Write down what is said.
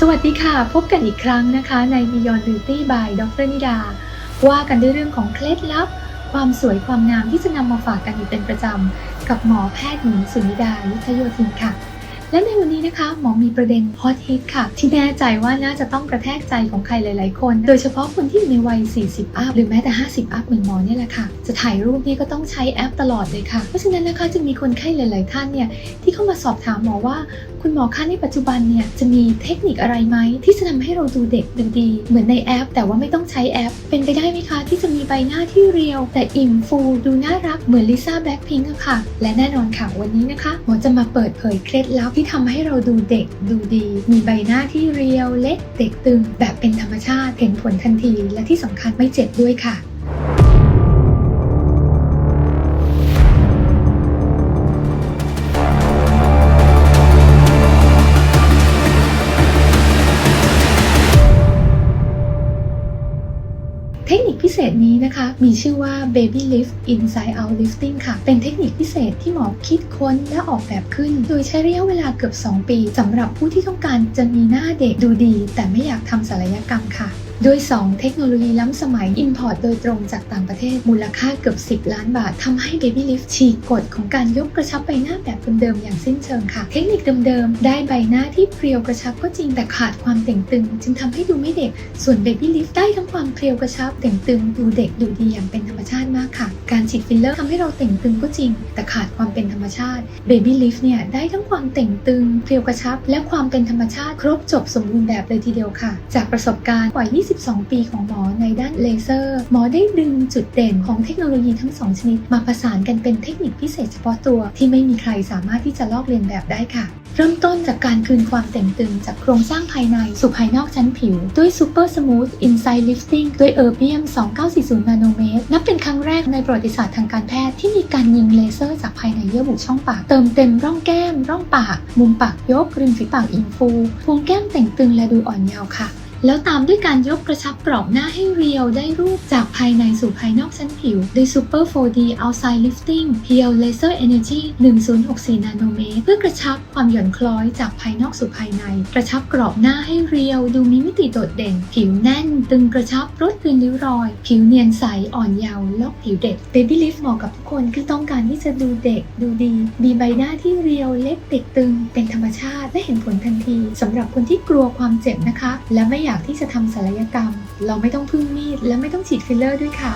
สวัสดีค่ะ พบกันอีกครั้งนะคะใน Beyond Beauty by ดรนิดา ว่ากันด้วยเรื่องของเคล็ดลับ ความสวยความงามที่จะนำมาฝากกันอยู่เป็นประจำ กับหมอแพทย์หญิงสุนิดายุทธโยธินค่ะ และในวันนี้นะคะหมอมีประเด็นฮอตฮิตค่ะ ที่แน่ใจว่าน่าจะต้องกระแทกใจของใครหลาย ๆ คน โดยเฉพาะคนที่อยู่ในวัย 40 อัพหรือแม้แต่ 50 อัพเหมือนหมอเนี่ยแหละค่ะ จะถ่ายรูปนี่ก็ต้องใช้แอปตลอดเลยค่ะ เพราะฉะนั้นนะคะจึงมีคนไข้หลาย ๆ ท่านเนี่ยที่เข้ามาสอบถามหมอว่าคุณหมอคะในปัจจุบันเนี่ยจะมีเทคนิคอะไรไหมที่จะทำให้เราดูเด็กดูดี เหมือนในแอป แต่ว่าไม่ต้องใช้แอป เป็นไปได้ไหมคะ ที่จะมีใบหน้าที่เรียว แต่อิ่มฟูดูน่ารักเหมือนลิซ่าแบล็คพิงค์อะค่ะ และแน่นอนค่ะวันนี้นะคะหมอจะมาเปิดเผยเคล็ดลับที่ทำให้เราดูเด็กดูดี มีใบหน้าที่เรียวเล็กเด็กตึงแบบเป็นธรรมชาติเห็นผลทันที และที่สำคัญไม่เจ็บด้วยค่ะ นี้นะคะ มีชื่อว่า Baby Lift Inside Out Lifting ค่ะ เป็นเทคนิคพิเศษที่หมอคิดค้นและออกแบบขึ้น โดยใช้ระยะเวลาเกือบ 2 ปีสำหรับผู้ที่ต้องการจะมีหน้าเด็กดูดี แต่ไม่อยากทำศัลยกรรมค่ะ โดย2 เทคโนโลยีล้ำสมัย Import โดยตรงจากต่างประเทศมูลค่าเกือบ 10 ล้านบาททำให้ Baby Lift ฉีกกฎของการยกกระชับใบหน้าแบบเดิมๆอย่างสิ้นเชิงค่ะ เทคนิคเดิมๆ ได้ใบหน้าที่เพรียวกระชับก็จริงแต่ขาดความเต่งตึง จึงทำให้ดูไม่เด็ก ส่วน Baby Lift ได้ทั้งความเพรียวกระชับเต่งตึงดูเด็กดูดีอย่างเป็นธรรมชาติมากค่ะ การฉีดฟิลเลอร์ทำให้เราเต่งตึงก็จริง แต่ขาดความเป็นธรรมชาติ Baby Lift เนี่ยได้ทั้งความเต่งตึงเพรียวกระชับ และความเป็นธรรมชาติครบจบสมบูรณ์แบบเลยทีเดียวค่ะ จากประสบการณ์กว่า22 ปีของหมอในด้านเลเซอร์ หมอได้ดึงจุดเด่นของเทคโนโลยีทั้งสองชนิด มาประสานกันเป็นเทคนิคพิเศษเฉพาะตัว ที่ไม่มีใครสามารถที่จะลอกเลียนแบบได้ค่ะ เริ่มต้นจากการคืนความเต่งตึงจากโครงสร้างภายในสู่ภายนอกชั้นผิว ด้วย Super Smooth Inside Lifting ด้วย Erbium 2940 นาโนเมตร นับเป็นครั้งแรกในประวัติศาสตร์ทางการแพทย์ที่มีการยิงเลเซอร์จากภายในเยื่อบุช่องปาก เติมเต็มร่องแก้ม ร่องปาก มุมปากยกริมฝีปากอิ่มฟูพวงแก้มแต่งตึงและดูอ่อนเยาว์ค่ะ แล้วตามด้วยการยกกระชับกรอบหน้าให้เรียวได้รูปจากภายในสู่ภายนอกชั้นผิวด้วย Super 4D Outside Lifting Peel Laser Energy 1064 นาโนเมตรเพื่อกระชับความหย่อนคล้อยจากภายนอกสู่ภายใน กระชับกรอบหน้าให้เรียว ดูมีมิติโดดเด่น ผิวแน่น ตึงกระชับลดคืนริ้วรอย ผิวเนียนใสอ่อนเยาว์ลอกผิวเด็ก Baby Lift เหมาะกับทุกคนที่ต้องการที่จะดูเด็กดูดี มีใบหน้าที่เรียวเล็กเด็กตึง เป็นธรรมชาติและเห็นผลทันทีสำหรับคนที่กลัวความเจ็บนะคะ และไม่อยากากที่จะทำศัลยกรรม เราไม่ต้องพึ่งมีดและไม่ต้องฉีดฟิลเลอร์ด้วยค่ะ